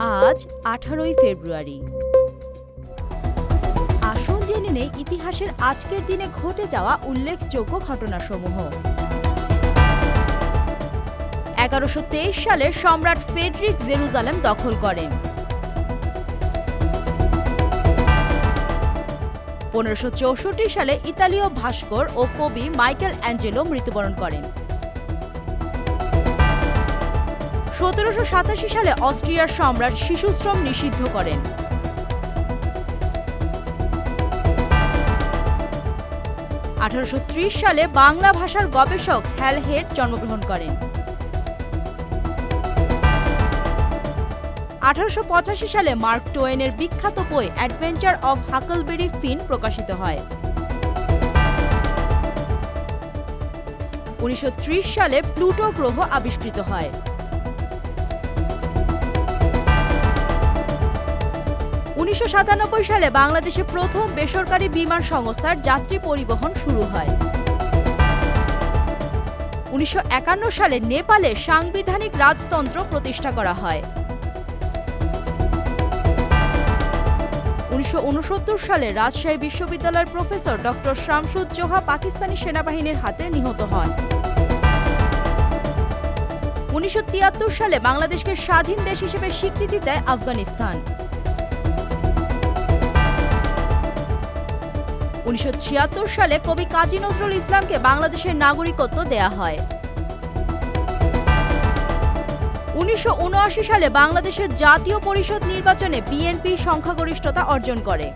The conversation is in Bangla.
আজ আঠারোই ফেব্রুয়ারি। আসুন জেনে নেই ইতিহাসের আজকের দিনে ঘটে যাওয়া উল্লেখযোগ্য ঘটনাসমূহ। এগারোশো তেইশ সালে সম্রাট ফেডরিক জেরুজালেম দখল করেন। পনেরোশো সালে ইতালীয় ভাস্কর ও কবি মাইকেল অ্যাঞ্জেলো মৃত্যুবরণ করেন। সতেরোশো সাতাশি সালে অস্ট্রিয়ার সম্রাট শিশুশ্রম নিষিদ্ধ করেন। আঠারোশো সালে বাংলা ভাষার গবেষক হ্যালহেড জন্মগ্রহণ করেন। আঠারোশ পঁচাশি সালে মার্ক টোয়েনের বিখ্যাত বই অ্যাডভেঞ্চার অফ হাকলবেরি ফিন প্রকাশিত হয়। উনিশশো ত্রিশ সালে প্লুটো গ্রহ আবিষ্কৃত হয়। উনিশশো সাতানব্বই সালে বাংলাদেশে প্রথম বেসরকারি বিমান সংস্থার যাত্রী পরিবহন শুরু হয়। উনিশশো সালে নেপালে সাংবিধানিক রাজতন্ত্র প্রতিষ্ঠা করা হয়। উনিশশো উনসত্তর সালে রাজশাহী বিশ্ববিদ্যালয়ের প্রফেসর ডক্টর শামসুজ্জোহা পাকিস্তানি সেনাবাহিনীর হাতে নিহত হন। উনিশশো তিয়াত্তর সালে বাংলাদেশকে স্বাধীন দেশ হিসেবে স্বীকৃতি দেয় আফগানিস্তান। উনিশশো ছিয়াত্তর সালে কবি কাজী নজরুল ইসলামকে বাংলাদেশের নাগরিকত্ব দেয়া হয়। উনিশশো উনআশি সালে বাংলাদেশের জাতীয় পরিষদ নির্বাচনে বিএনপি সংখ্যাগরিষ্ঠতা অর্জন করে।